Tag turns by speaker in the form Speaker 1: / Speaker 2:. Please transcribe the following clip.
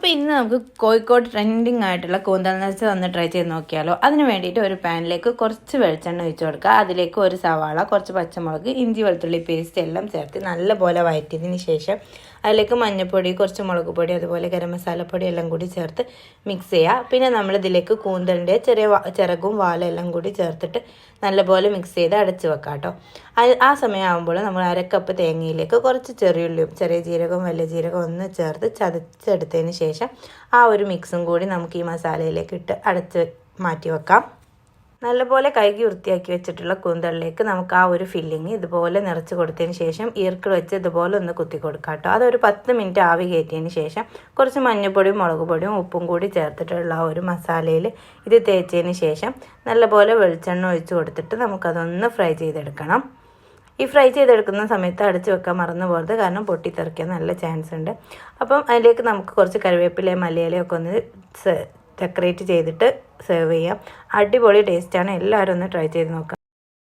Speaker 1: അപ്പോൾ ഇന്ന് നമുക്ക് കോഴിക്കോട് ട്രെൻഡിങ് ആയിട്ടുള്ള കൂന്തൽ നിറച്ച് ഒന്ന് ട്രൈ ചെയ്ത് നോക്കിയാലോ. അതിന് വേണ്ടിയിട്ട് ഒരു പാനിലേക്ക് കുറച്ച് വെളിച്ചെണ്ണ ഒഴിച്ച് കൊടുക്കുക. അതിലേക്ക് ഒരു സവാള കുറച്ച് പച്ചമുളക് ഇഞ്ചി വെളുത്തുള്ളി പേസ്റ്റ് എല്ലാം ചേർത്ത് നല്ലപോലെ വഴറ്റിയതിന് ശേഷം അതിലേക്ക് മഞ്ഞൾപ്പൊടി കുറച്ച് മുളക് പൊടി അതുപോലെ ഗരം മസാലപ്പൊടി എല്ലാം കൂടി ചേർത്ത് മിക്സ് ചെയ്യുക. പിന്നെ നമ്മൾ ഇതിലേക്ക് കൂന്തലിന്റെ ചെറിയ ചിറകും വാലും എല്ലാം കൂടി ചേർത്തിട്ട് നല്ലപോലെ മിക്സ് ചെയ്ത് അടച്ച് വെക്കാം കേട്ടോ. ആ സമയമാകുമ്പോൾ നമ്മൾ അരക്കപ്പ് തേങ്ങയിലേക്ക് കുറച്ച് ചെറിയുള്ളിയും ചെറിയ ജീരകവും വലിയ ജീരകവും ഒന്ന് ചേർത്ത് ചതച്ചെടുത്തതിന് ശേഷം ആ ഒരു മിക്സും കൂടി നമുക്ക് ഈ മസാലയിലേക്ക് ഇട്ട് അടച്ച് മാറ്റി വെക്കാം. നല്ലപോലെ കഴുകി വൃത്തിയാക്കി വെച്ചിട്ടുള്ള കൂന്തളിലേക്ക് നമുക്ക് ആ ഒരു ഫില്ലിങ് ഇതുപോലെ നിറച്ച് കൊടുത്തതിന് ശേഷം ഈർക്കിൾ വെച്ച് ഇതുപോലെ ഒന്ന് കുത്തി കൊടുക്കാം കേട്ടോ. അതൊരു പത്ത് മിനിറ്റ് ആവി കയറ്റിയതിന് ശേഷം കുറച്ച് മഞ്ഞൾപ്പൊടിയും മുളക് പൊടിയും ഉപ്പും കൂടി ചേർത്തിട്ടുള്ള ആ ഒരു മസാലയിൽ ഇത് തേച്ചതിന് ശേഷം നല്ലപോലെ വെളിച്ചെണ്ണ ഒഴിച്ച് കൊടുത്തിട്ട് നമുക്കതൊന്ന് ഫ്രൈ ചെയ്തെടുക്കണം. ഈ ഫ്രൈ ചെയ്തെടുക്കുന്ന സമയത്ത് അടച്ചു വെക്കാൻ മറന്നു പോകരുത്. കാരണം പൊട്ടിത്തെറിക്കാൻ നല്ല ചാൻസ് ഉണ്ട്. അപ്പം അതിലേക്ക് നമുക്ക് കുറച്ച് കറിവേപ്പിലയും മല്ലിയിലയും ഒക്കെ ഒന്ന് ഡെക്കറേറ്റ് ചെയ്തിട്ട് സെർവ് ചെയ്യാം. അടിപൊളി ടേസ്റ്റാണ് എല്ലാവരും ഒന്ന് ട്രൈ ചെയ്ത് നോക്കാം.